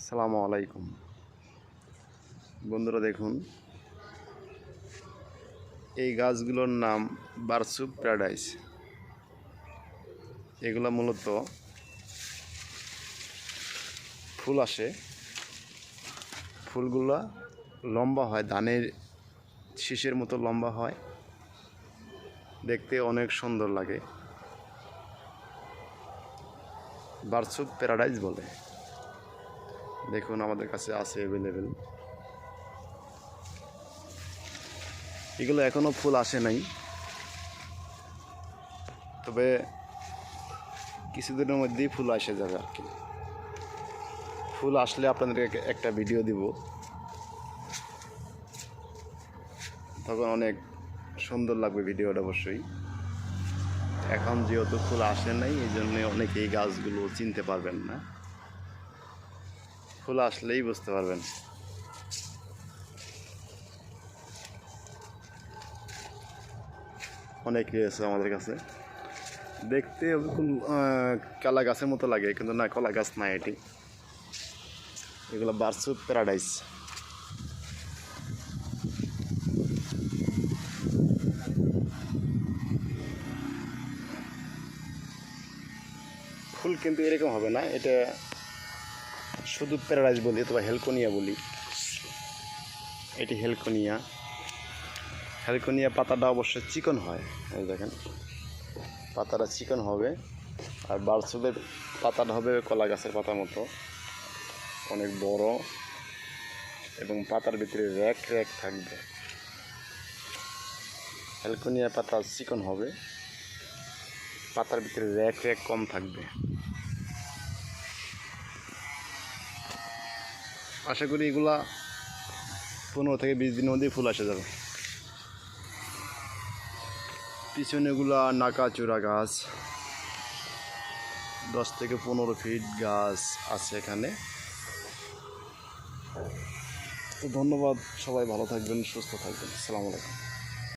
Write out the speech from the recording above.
আসসালামু আলাইকুম। বন্ধুরা দেখুন, এই গাছগুলোর নাম বারসুপ প্যারাডাইস। এগুলো মূলত ফুল আসে। ফুলগুলো লম্বা হয়, ধানের শীষের মতো লম্বা হয়। দেখতে অনেক সুন্দর লাগে। বারসুপ প্যারাডাইস বলে। দেখুন, আমাদের কাছে আছে অ্যাভেলেবেল এগুলো এখনও ফুল আসে নাই। তবে কিছুদিনের মধ্যেই ফুল আসে যাবে আর কি। ফুল আসলে আপনাদেরকে একটা ভিডিও দিব। তখন অনেক সুন্দর লাগবে ভিডিওটা অবশ্যই। এখন যেহেতু ফুল আসে নাই, এই জন্য অনেকেই গাছগুলো চিনতে পারবেন না। ফুল আসলেই বুঝতে পারবেন। অনেক রয়েছে আমাদের কাছে। দেখতে ওরকম কলা গাছের মতো লাগে, কিন্তু না, কলা গাছ না এটি। এগুলো বারসুপ প্যারাডাইস। ফুল কিন্তু এরকম হবে না, এটা শুধু প্যারাডাইস বলি অথবা হেলকোনিয়া বলি। এটি হেলকোনিয়া। হেলকোনিয়া পাতাটা অবশ্য চিকন হয়, এই দেখেন। পাতাটা চিকন হবে, আর বারসুদের পাতাটা হবে কলা গাছের পাতা মতো। অনেক বড় এবং পাতার ভিতরে র্যাক র্যাক থাকবে। হেলকোনিয়া পাতা চিকন হবে, পাতার ভিতরে র্যাক র্যাক কম থাকবে। আশা করি এগুলা পনেরো থেকে বিশ দিনের মধ্যেই ফুল আসা যাবে। পিছনে এগুলা নাকাচূড়া গাছ, দশ থেকে পনেরো ফিট গাছ আছে এখানে। তো ধন্যবাদ, সবাই ভালো থাকবেন, সুস্থ থাকবেন। আসসালামু আলাইকুম।